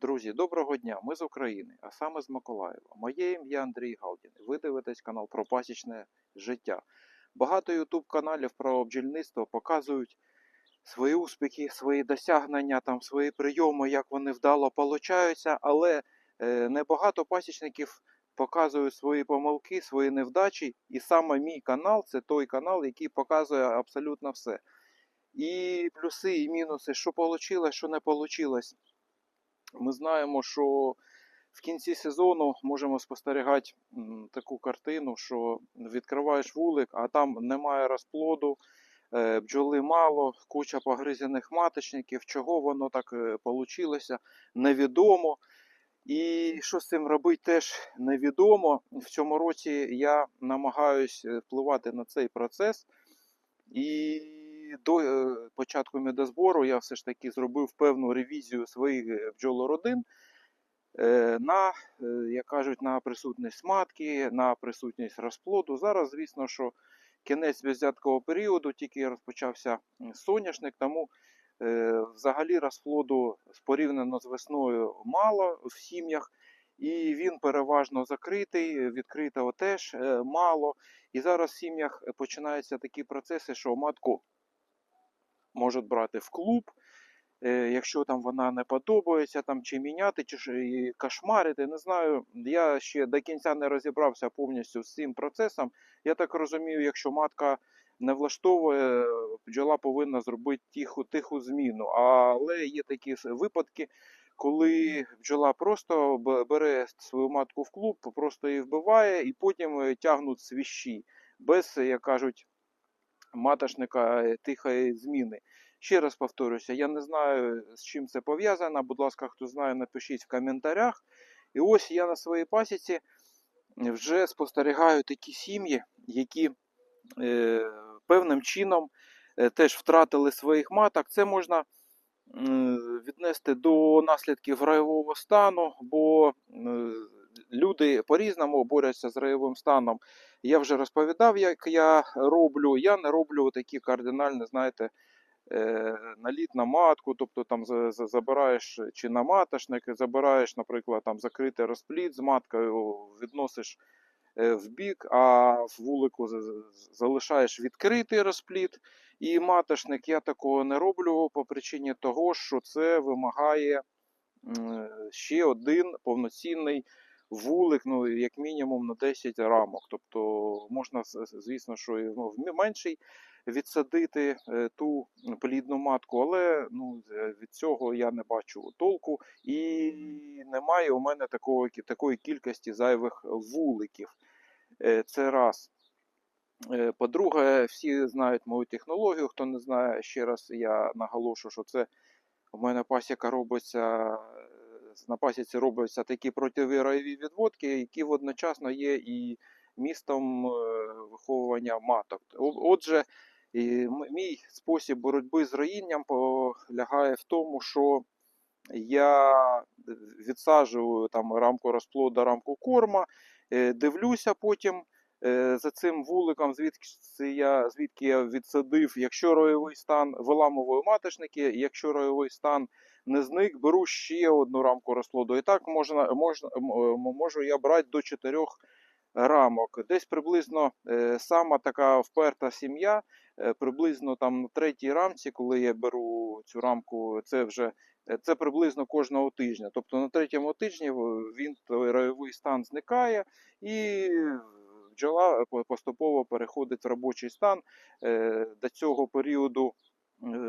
Друзі, доброго дня! Ми з України, а саме з Миколаєва. Моє ім'я Андрій Галдін. Ви дивитесь канал про пасічне життя. Багато ютуб каналів про бджільництво показують свої успіхи, свої досягнення, там, свої прийоми, як вони вдало получаються, але е, небагато пасічників показують свої помилки, свої невдачі. І саме мій канал це той канал, який показує абсолютно все. І плюси, і мінуси, що вийшло, що не вийшло. Ми знаємо, що в кінці сезону можемо спостерігати таку картину, що відкриваєш вулик, а там немає розплоду, е, бджоли мало, куча погризених маточників. Чого воно так вийшло, невідомо. І що з цим робити, теж невідомо. В цьому році я намагаюся впливати на цей процес. І до е, початку медозбору я все ж таки зробив певну ревізію своїх е, бджолородин е, на, як кажуть, на присутність матки, на присутність розплоду. Зараз, звісно, що кінець беззяткового періоду, тільки розпочався соняшник, тому взагалі розплоду порівняно з весною мало в сім'ях. І він переважно закритий, відкритого теж мало. І зараз в сім'ях починаються такі процеси, що матку можуть брати в клуб, е, якщо там вона не подобається, там чи міняти, чи кошмарити. Не знаю. Я ще до кінця не розібрався повністю з цим процесом. Я так розумію, якщо матка не влаштовує, бджола повинна зробити тиху, тиху зміну. Але є такі випадки. Коли бджола просто бере свою матку в клуб, просто її вбиває, і потім е, тягнуть свіщі, без, як кажуть, матошника е, тихої зміни. Ще раз повторюся, я не знаю, з чим це пов'язано. Будь ласка, хто знає, напишіть в коментарях. І ось я на своїй пасіці вже спостерігаю такі сім'ї, які е, певним чином е, теж втратили своїх маток. Це можна віднести до наслідків райового стану, бо люди по-різному борються з райовим станом. Я вже розповідав, як я роблю. Я не роблю такі кардинальні, знаєте, е, наліт на матку, тобто там за- за- забираєш чи на матошник, забираєш, наприклад, там закритий розплід з маткою, відносиш е, в бік, а в вулику за- за- залишаєш відкритий розплід. І матошник я такого не роблю по причині того, що це вимагає ще один повноцінний вулик, ну як мінімум на 10 рамок. Тобто можна, звісно, що ну, в менший відсадити е, ту плідну матку, але ну, е, від цього я не бачу толку і немає у мене такого, такої кількості зайвих вуликів. Е, Це раз. По-друге, всі знають мою технологію. Хто не знає, ще раз я наголошую, що це у мене пасіка робиться. На пасіці робляться такі противірайові відводки, які водночасно є і містом е, виховування маток. Отже, мій спосіб боротьби з роїнням полягає в тому, що я відсаджую там рамку розплоду, рамку корма, е, дивлюся потім е, за цим вуликом, звідки я, звідки я відсадив, якщо ройовий стан виламую маточники, якщо ройовий стан не зник, беру ще одну рамку розплоду. І так можна, можна, м- можу я брати до чотирьох рамок. Десь приблизно е, сама така вперта сім'я, е, приблизно там на третій рамці, коли я беру цю рамку, це вже е, це приблизно кожного тижня. Тобто на третьому тижні він той райовий стан зникає і бджола поступово переходить в робочий стан. Е, До цього періоду е,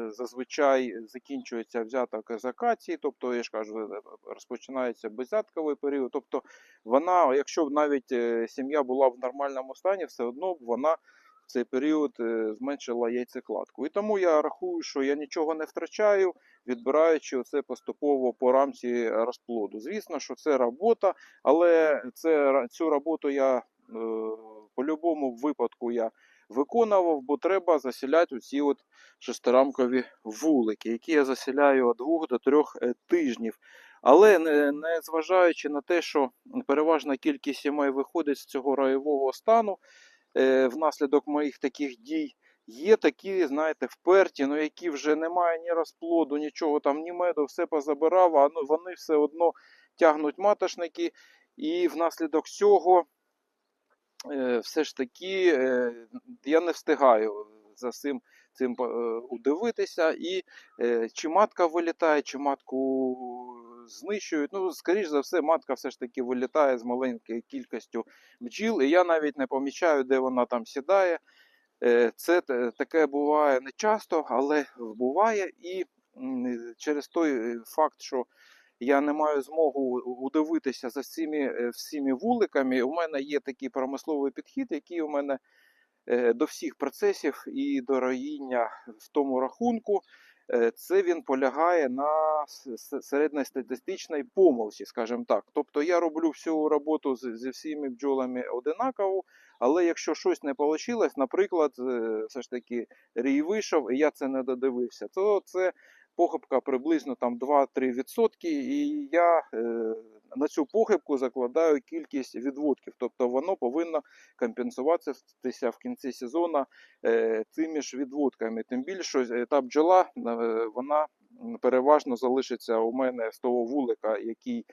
зазвичай закінчується взяток з тобто, я ж кажу, е, розпочинається беззятковий період. Тобто вона, якщо б навіть е, сім'я була в нормальному стані, все одно б вона в цей період е, зменшила яйцекладку. І тому я рахую, що я нічого не втрачаю, відбираючи це поступово по рамці розплоду. Звісно, що це робота, але це, цю роботу я е, по-любому випадку я виконував, бо треба засіляти оці от шестирамкові вулики, які я засіляю від двох до трьох е, тижнів. Але не, зважаючи на те, що переважна кількість сімей виходить з цього райового стану е, внаслідок моїх таких дій, Є такі, знаєте, вперті, ну які вже немає ні розплоду, нічого там, ні меду, все позабирав, а ну, вони все одно тягнуть матошники, і внаслідок цього все ж таки е, я не встигаю за цим, цим е, удивитися. І е, чи матка вилітає, чи матку знищують. Ну, скоріш за все, матка все ж таки вилітає з маленькою кількістю бджіл, і я навіть не помічаю, де вона там сідає. Е, Це таке буває не часто, але буває. І через той е, факт, що я не маю змогу удивитися за всіми, е, всіми вуликами, у мене є такий промисловий підхід, який у мене е, до всіх процесів і до роїння в тому рахунку. е, Це він полягає на середньостатистичній помилці, скажімо так. Тобто я роблю всю роботу зі всіми бджолами одинаково, але якщо щось не вийшло, наприклад, все ж таки рій вийшов, і я це не додивився, то це похибка приблизно там 2-3%, і я е, на цю похибку закладаю кількість відводків. Тобто воно повинно компенсуватися в кінці сезону е, цими ж відводками. Тим більше що та бджола е, вона переважно залишиться у мене з того вулика, який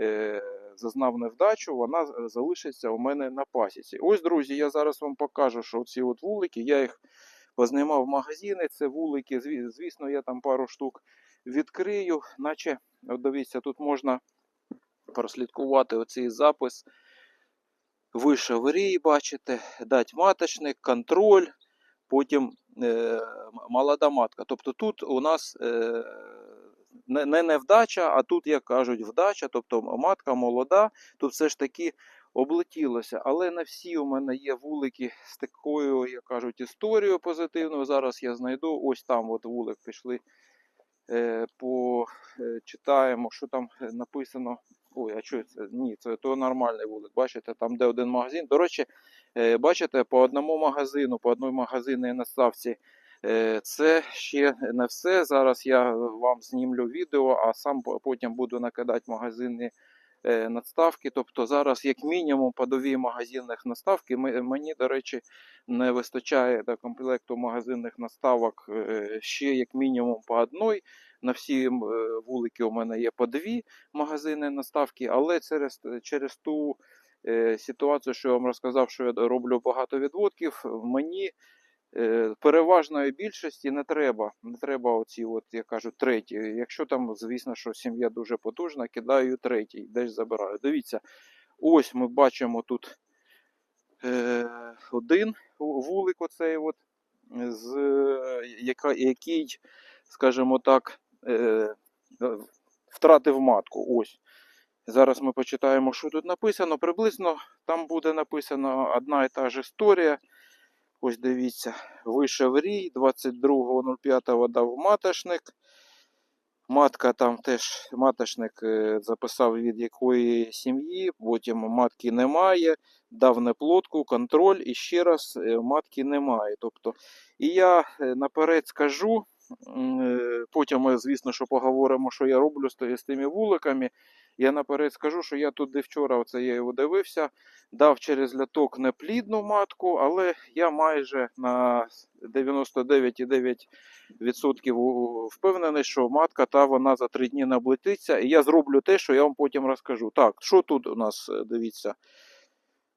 е, зазнав невдачу, вона залишиться у мене на пасіці. Ось, друзі, я зараз вам покажу, що ці от вулики, я їх познімав магазини, це вулики, звісно, я там пару штук відкрию, наче, от дивіться, тут можна прослідкувати оцей запис. Вище в рій, бачите, дать маточник, контроль, потім е, молода матка. Тобто тут у нас е, не невдача, а тут, як кажуть, вдача, тобто матка молода, тут все ж таки облетілося. Але не всі у мене є вулики з такою, як кажуть, історією позитивною. Зараз я знайду. Ось там от вулик пішли. Е, по, е, що там е, написано. Ой, а що це? Ні, це то нормальний вулик. Бачите, там де один магазин. До речі, е, бачите, по одному магазину, по одній магазинній наставці. Е, Це ще не все. Зараз я вам знімлю відео, а сам по- потім буду накидати магазини надставки. Тобто зараз, як мінімум, по дві магазинних наставки. Мені, до речі, не вистачає до комплекту магазинних наставок е, ще як мінімум по одній. На всі е, вулики у мене є по дві магазини наставки, але через, через ту е, ситуацію, що я вам розказав, що я роблю багато відводків, мені е, переважної більшості не треба. Не треба оці, от, я кажу, треті. Якщо там, звісно, що сім'я дуже потужна, кидаю третій, десь забираю. Дивіться, ось ми бачимо тут е, один вулик, оцей от, з, е, яка, який, скажімо так, е, е, втратив матку. Ось. Зараз ми почитаємо, що тут написано. Приблизно там буде написано одна і та ж історія. Ось дивіться, вийшов рій, 22.05 дав матошник. Матка там теж матошник е, записав від якої сім'ї, потім матки немає, дав неплодку, контроль і ще раз е, матки немає. Тобто, і я е, наперед скажу, потім ми, звісно, що поговоримо, що я роблю з тими вуликами. Я наперед скажу, що я туди вчора оце я його дивився, дав через ляток неплідну матку, але я майже на 99,9% впевнений, що матка та вона за три дні наблетиться. І я зроблю те, що я вам потім розкажу. Так, що тут у нас, е, дивіться.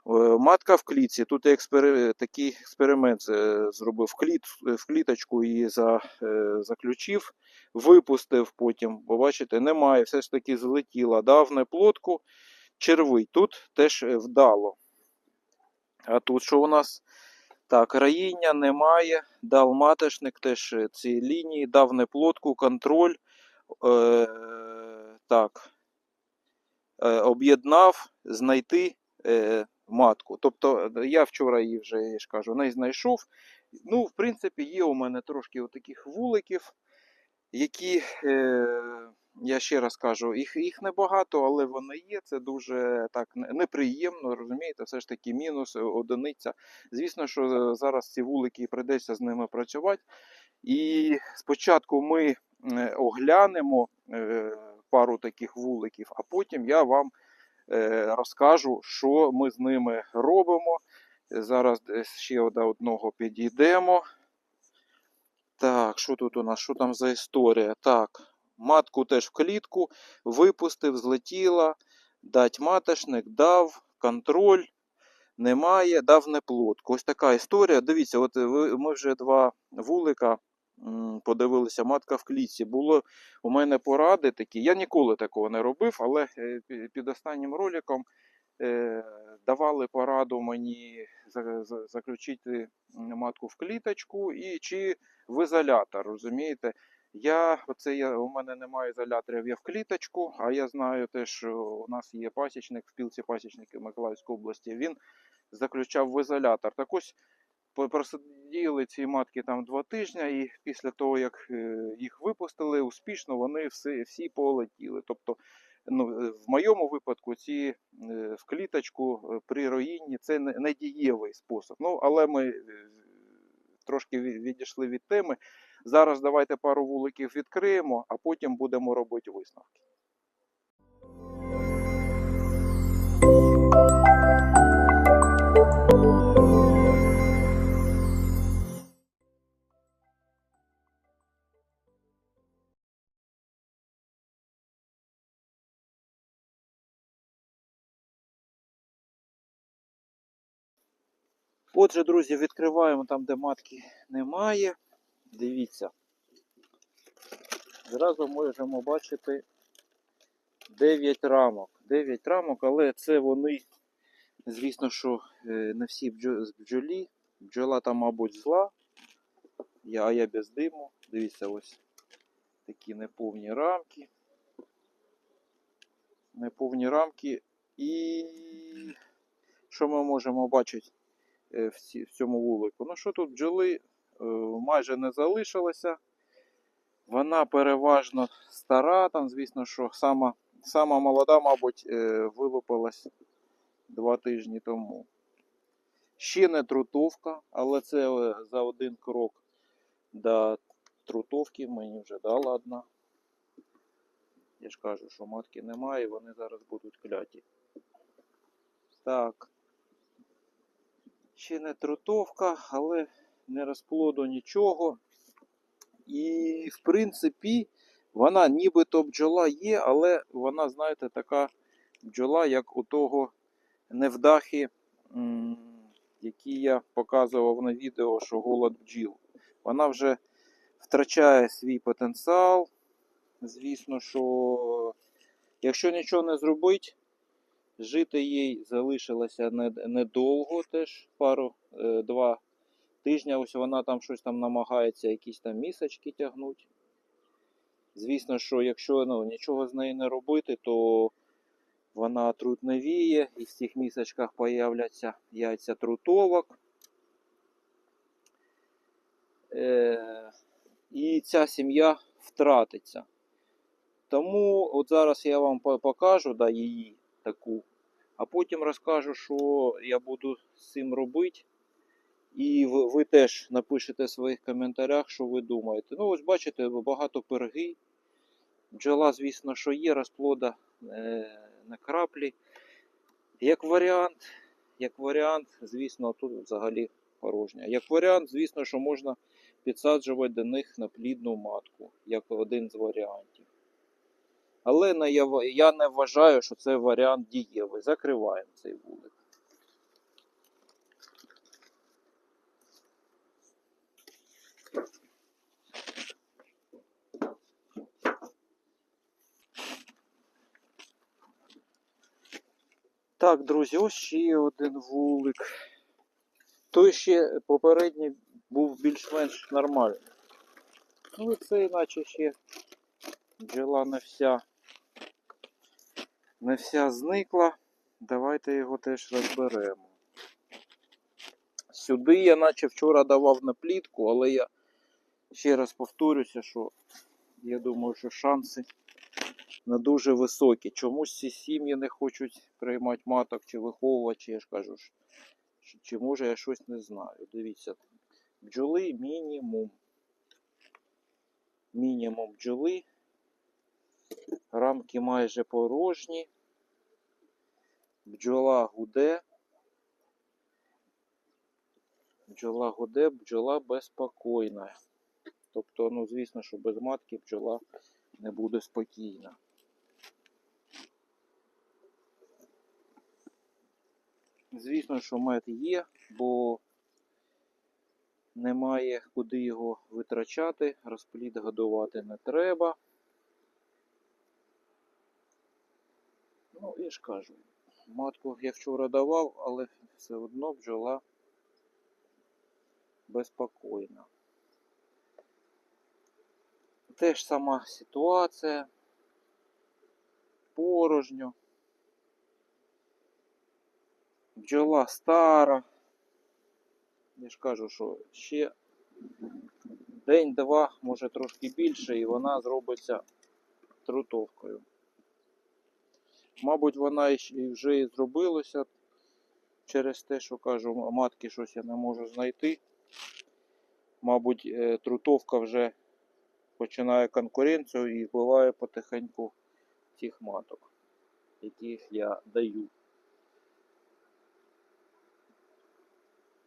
Е, Матка в клітці. Тут я експери... такий експеримент е, зробив в, кліт... в кліточку її за... е, заключив, випустив потім. Бо бачите, немає, все ж таки злетіла. Дав неплодку, червий. Тут теж е, вдало. А тут що у нас? Так, раїння немає, дав маточник теж е, ці лінії, дав неплодку, контроль. Е, так, е, об'єднав, знайти е, матку. Тобто е, я вчора її вже я ж кажу, не знайшов. Ну, в принципі, є у мене трошки таких вуликів, які, е, я ще раз кажу, їх, їх небагато, але вони є. Це дуже так неприємно, розумієте, все ж таки мінус, е, одиниця. Звісно, що е, зараз ці вулики прийдеться з ними працювати. І спочатку ми оглянемо пару таких вуликів, а потім я вам розкажу, що ми з ними робимо. Зараз ще до одного підійдемо. Так, що тут у нас? Що там за історія? Так, матку теж в клітку, випустив, злетіла, дать маточник, дав, контроль, немає, дав неплодку. Ось така історія. Дивіться, от ми вже два вулика подивилися, матка в клітці. Було у мене поради такі. Я ніколи такого не робив, але е, під останнім роликом е, давали пораду мені за- за- заключити матку в кліточку і чи в ізолятор, розумієте? Я, оце я, у мене немає ізоляторів, я в кліточку, а я знаю те, що у нас є пасічник в спілці пасічників Миколаївської області. Він заключав в ізолятор. Так ось просиділи ці матки там два тижні, і після того, як е, їх випустили, успішно вони всі, всі полетіли. Тобто, ну, е, в моєму випадку, ці е, в кліточку при роїнні це не, дієвий спосіб. Ну, але ми трошки відійшли від теми. Зараз давайте пару вуликів відкриємо, а потім будемо робити висновки. Отже, друзі, відкриваємо там, де матки немає. Дивіться. Зразу можемо бачити 9 рамок. 9 рамок, але це вони, звісно, що е, не всі з бджолі. Бджола там, мабуть, зла. Я, а я без диму. Дивіться, ось такі неповні рамки. Неповні рамки. І що ми можемо бачити в, цьому вулику? Ну що тут бджоли е, майже не залишилося. Вона переважно стара, там, звісно, що сама, сама молода, мабуть, е, вилупилась два тижні тому. Ще не трутовка, але це е, за один крок до трутовки мені вже дала одна. Я ж кажу, що матки немає, вони зараз будуть кляті. Так. Ще не трутовка, але не розплоду нічого. І, в принципі, вона нібито бджола є, але вона, знаєте, така бджола, як у того невдахи, які я показував на відео, що голод бджіл. Вона вже втрачає свій потенціал. Звісно, що якщо нічого не зробить, жити їй залишилося недовго, теж пару е, два тижня. Ось вона там щось там намагається, якісь там місочки тягнуть. Звісно, що якщо ну, нічого з нею не робити, то вона трутневіє, і в цих місочках появляться яйця трутовок. Е, і ця сім'я втратиться. Тому от зараз я вам покажу да, її таку, а потім розкажу, що я буду з цим робити. І ви, ви теж напишете в своїх коментарях, що ви думаєте. Ну, ось бачите, багато перги. Бджола, звісно, що є, розплода е, на краплі. Як варіант, як варіант, звісно, тут взагалі порожня. Як варіант, звісно, що можна підсаджувати до них на плідну матку, як один з варіантів. Але я, не вважаю, що це варіант дієвий. Закриваємо цей вулик. Так, друзі, ось ще один вулик. Той ще попередній був більш-менш нормальний. Ну це іначе ще бджола не вся, не вся зникла. Давайте його теж розберемо. Сюди я наче вчора давав на плітку, але я ще раз повторюся, що я думаю, що шанси не дуже високі. Чомусь ці сім'ї не хочуть приймати маток чи виховувати, я ж кажу, чи може я щось не знаю. Дивіться, бджоли мінімум. Мінімум бджоли. Рамки майже порожні. Бджола гуде. Бджола гуде, бджола безпокійна. Тобто, ну, звісно, що без матки бджола не буде спокійна. Звісно, що мед є, бо немає куди його витрачати, розплід годувати не треба. Ну, я ж кажу, матку я вчора давав, але все одно бджола безпокійна. Теж сама ситуація. Порожньо. Бджола стара. Я ж кажу, що ще день-два, може трошки більше, і вона зробиться трутовкою. Мабуть, вона і вже і зробилася через те, що кажу, матки щось я не можу знайти. Мабуть, е, трутовка вже починає конкуренцію і вбиває потихеньку тих маток, яких я даю.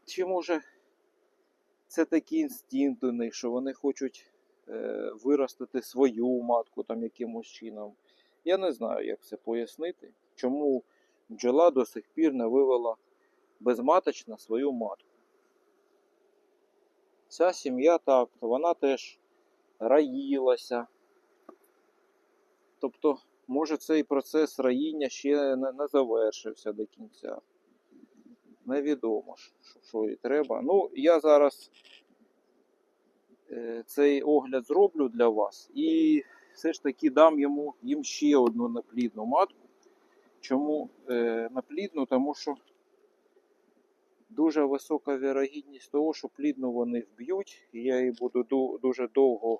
Чи може це такі інстинкти у них, що вони хочуть е, виростити свою матку там якимось чином. Я не знаю, як це пояснити, чому бджола до сих пір не вивела безматочно свою матку. Ця сім'я так, вона теж раїлася. Тобто, може цей процес раїння ще не, не завершився до кінця. Невідомо, що, що їй треба. Ну, я зараз е, цей огляд зроблю для вас і все ж таки дам йому їм ще одну наплідну матку. Чому е, наплідну? Тому що дуже висока вірогідність того, що плідну вони вб'ють, і я її буду ду- дуже довго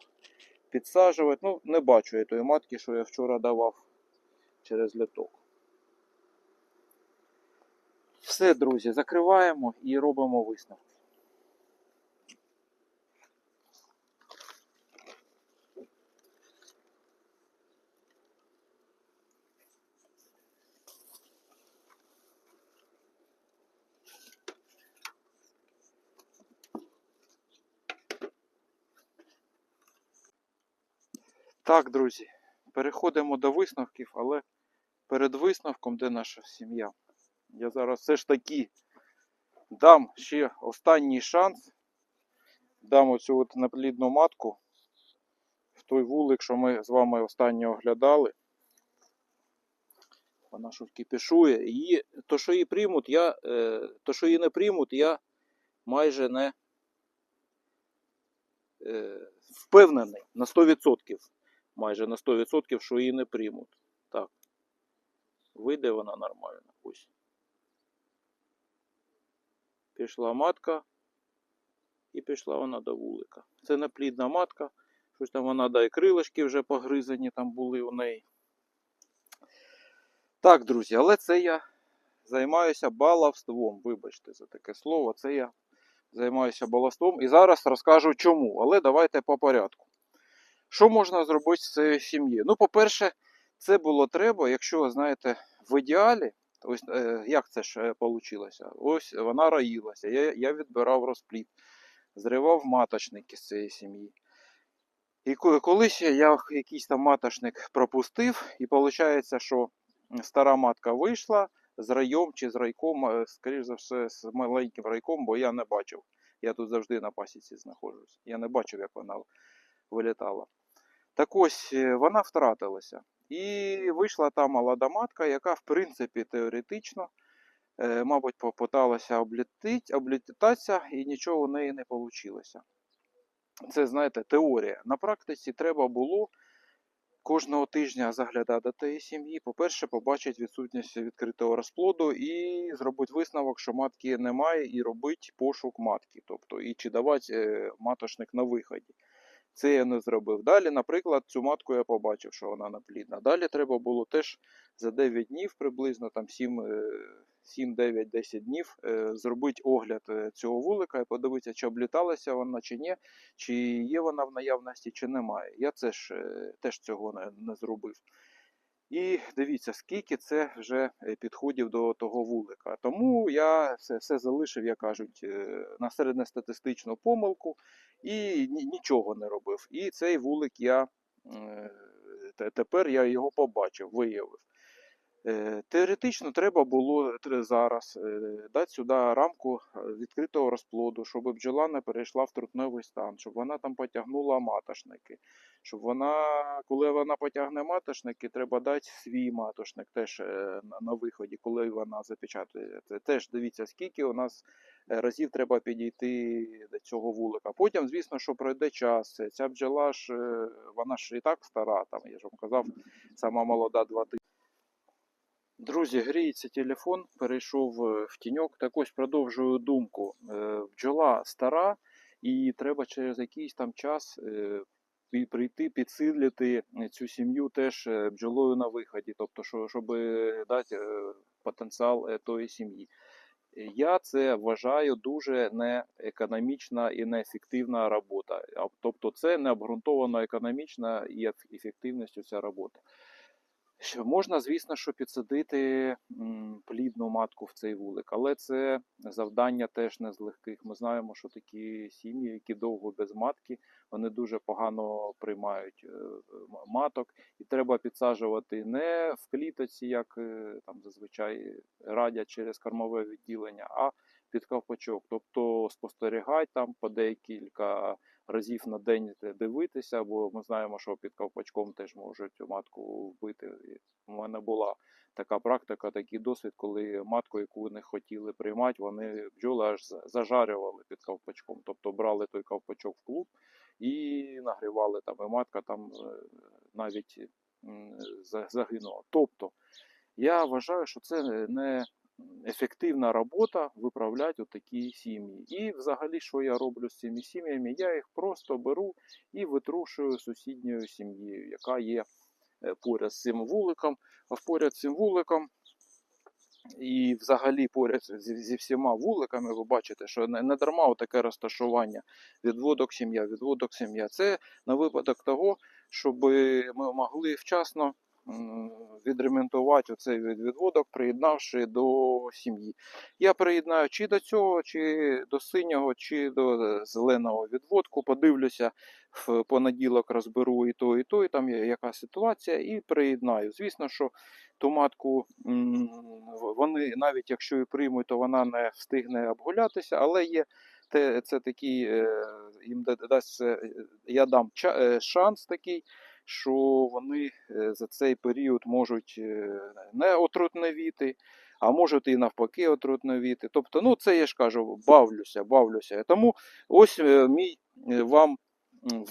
підсаджувати. Ну, не бачу я тої матки, що я вчора давав через літок. Все, друзі, закриваємо і робимо висновки. Так, друзі, переходимо до висновків, але перед висновком, де наша сім'я, я зараз все ж таки дам ще останній шанс. Дам оцю от наплідну матку в той вулик, що ми з вами останнє оглядали. Вона що кипішує. Її, то, що її приймуть, я, е, то, що її не приймуть, я майже не е, впевнений на 100%. Майже на 100%, що її не приймуть. Так. Вийде вона нормально. Ось. Пішла матка. І пішла вона до вулика. Це неплідна матка. Щось там вона да і крилишки вже погризані там були у неї. Так, друзі, але це я займаюся баловством. Вибачте за таке слово. Це я займаюся баловством. І зараз розкажу чому. Але давайте по порядку. Що можна зробити з цією сім'єю? Ну, по-перше, це було треба, якщо, знаєте, в ідеалі, ось е, як це ж вийшло? Ось вона раїлася, я, я відбирав розплід, зривав маточники з цієї сім'ї. І колись я якийсь там маточник пропустив, і виходить, що стара матка вийшла з раєм чи з райком, е, скоріш за все, з маленьким райком, бо я не бачив. Я тут завжди на пасіці знаходжусь. Я не бачив, як вона вилітала. Так ось е, вона втратилася. І вийшла та молода матка, яка, в принципі, теоретично, е, мабуть, попиталася облітатися, і нічого у неї не вийшло. Це, знаєте, теорія. На практиці треба було кожного тижня заглядати до тієї сім'ї. По-перше, побачити відсутність відкритого розплоду і зробити висновок, що матки немає, і робити пошук матки. Тобто, і чи давати е, маточник на виході. Це я не зробив. Далі, наприклад, цю матку я побачив, що вона наплідна. Далі треба було теж за 9 днів, приблизно там 7, е, 7 9, 10 днів, е, зробити огляд е, цього вулика і подивитися, чи обліталася вона, чи ні, чи є вона в наявності, чи немає. Я це ж, теж цього не, не зробив. І дивіться, скільки це вже е, підходів до того вулика. Тому я все, все залишив, як кажуть, е, на середньостатистичну помилку і нічого не робив. І цей вулик я е, тепер я його побачив, виявив. Е, Теоретично треба було зараз е, дати сюди рамку е, відкритого розплоду, щоб бджола не перейшла в трутневий стан, щоб вона там потягнула матошники. Щоб вона, коли вона потягне матошники, треба дати свій матошник теж на, виході, коли вона запечатує. Це теж дивіться, скільки у нас разів треба підійти до цього вулика. Потім, звісно, що пройде час. Ця бджола ж вона ж і так стара, там я ж вам казав, сама молода два тижні. Друзі, гріється телефон, перейшов е, в тіньок. Так ось продовжую думку. Е, Бджола стара, і треба через якийсь там час е, прийти підсилити цю сім'ю теж бджолою на виході, тобто, що, щоб дати потенціал тої сім'ї. Я це вважаю дуже неекономічна і неефективна робота. Тобто це не обґрунтовано економічна і ефективністю ця робота. Що можна, звісно, що підсадити плідну матку в цей вулик, але це завдання теж не з легких. Ми знаємо, що такі сім'ї, які довго без матки, вони дуже погано приймають е, маток, і треба підсаджувати не в клітоці, як е, там зазвичай радять через кормове відділення, а під ковпачок. Тобто спостерігати там по декілька разів на день дивитися, бо ми знаємо, що під ковпачком теж можуть матку вбити. У мене була така практика, такий досвід, коли матку, яку не хотіли приймати, вони бджоли аж зажарювали під ковпачком. Тобто брали той ковпачок в клуб і нагрівали там, і матка там е, навіть загинула. Тобто я вважаю, що це не ефективна робота виправляти отакі сім'ї. І взагалі, що я роблю з цими сім'ями? Я їх просто беру і витрушую сусідньою сім'єю, яка є е, поряд з цим вуликом. А поряд з цим вуликом і взагалі поряд зі, всіма вуликами ви бачите, що не, не дарма таке розташування відводок сім'я, відводок сім'я. Це на випадок того, щоб ми могли вчасно відремонтувати оцей відводок, приєднавши до сім'ї. Я приєднаю чи до цього, чи до синього, чи до е, зеленого відводку. Подивлюся в понеділок, розберу і то, і то, і там яка ситуація, і приєднаю. Звісно, що ту матку вони, навіть якщо і приймуть, то вона не встигне обгулятися, але є те, це такий, е, їм дасть, е, я дам шанс такий, що вони е, за цей період можуть е, не отрутневіти, а можуть і навпаки отрутневіти. Тобто, ну це я ж кажу, бавлюся, бавлюся. Тому ось е, мій вам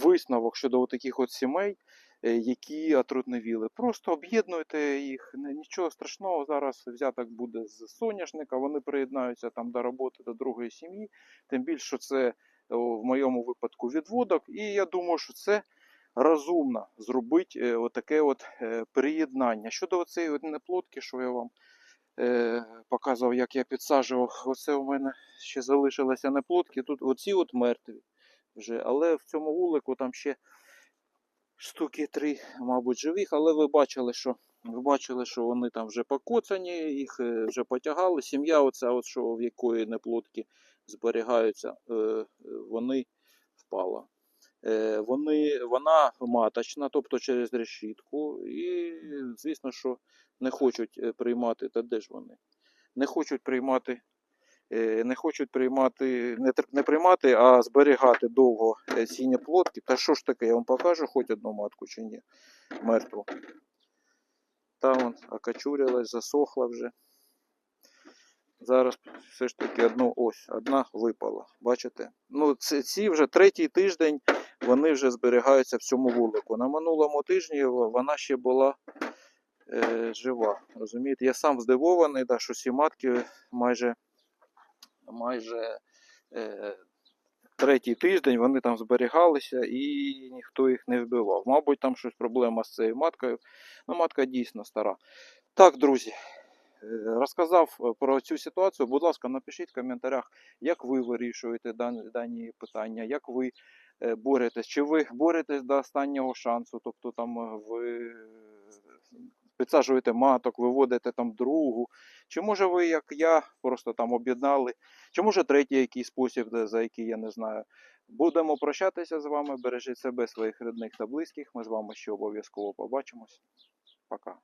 висновок щодо таких от сімей, які отрутневіли. Просто об'єднуйте їх, нічого страшного. Зараз взяток буде з соняшника, вони приєднаються там до роботи до другої сім'ї. Тим більше, що це в моєму випадку відводок. І я думаю, що це розумно зробити е, отаке от е, приєднання. Щодо цієї неплодки, що я вам е, показував, як я підсаджував, оце у мене ще залишилися неплодки. Тут оці от мертві вже, але в цьому вулику там ще штуки три, мабуть, живих, але ви бачили, що ви бачили, що вони там вже покоцані, їх вже потягали. Сім'я, оця, от, що в якої неплодки зберігаються, вони впала. Е, Вони, вона маточна, тобто через решітку, і звісно, що не хочуть е, приймати, та де ж вони? Не хочуть приймати, е, не хочуть приймати, не, не приймати, а зберігати довго сіні плодки. Та що ж таке, я вам покажу хоч одну матку чи ні? Мертву. Та вон окочурилась, засохла вже. Зараз все ж таки одну ось, одна випала. Бачите? Ну, ці вже третій тиждень вони вже зберігаються в цьому вулику. На минулому тижні вона ще була е, жива. Розумієте? Я сам здивований, да, що ці матки майже, майже е, третій тиждень вони там зберігалися і ніхто їх не вбивав. Мабуть, там щось проблема з цією маткою. Ну, матка дійсно стара. Так, друзі. Розказав е, про цю ситуацію. Будь ласка, напишіть в коментарях, як ви вирішуєте дані, дані питання, як ви е, боретесь, чи ви боретесь до останнього шансу, тобто там е, ви підсаджуєте маток, виводите там другу. Чи може ви, як я, просто там об'єднали, чи може третій якийсь спосіб, за який я не знаю. Будемо прощатися з вами. Бережіть себе, своїх рідних та близьких. Ми з вами ще обов'язково побачимось. Пока.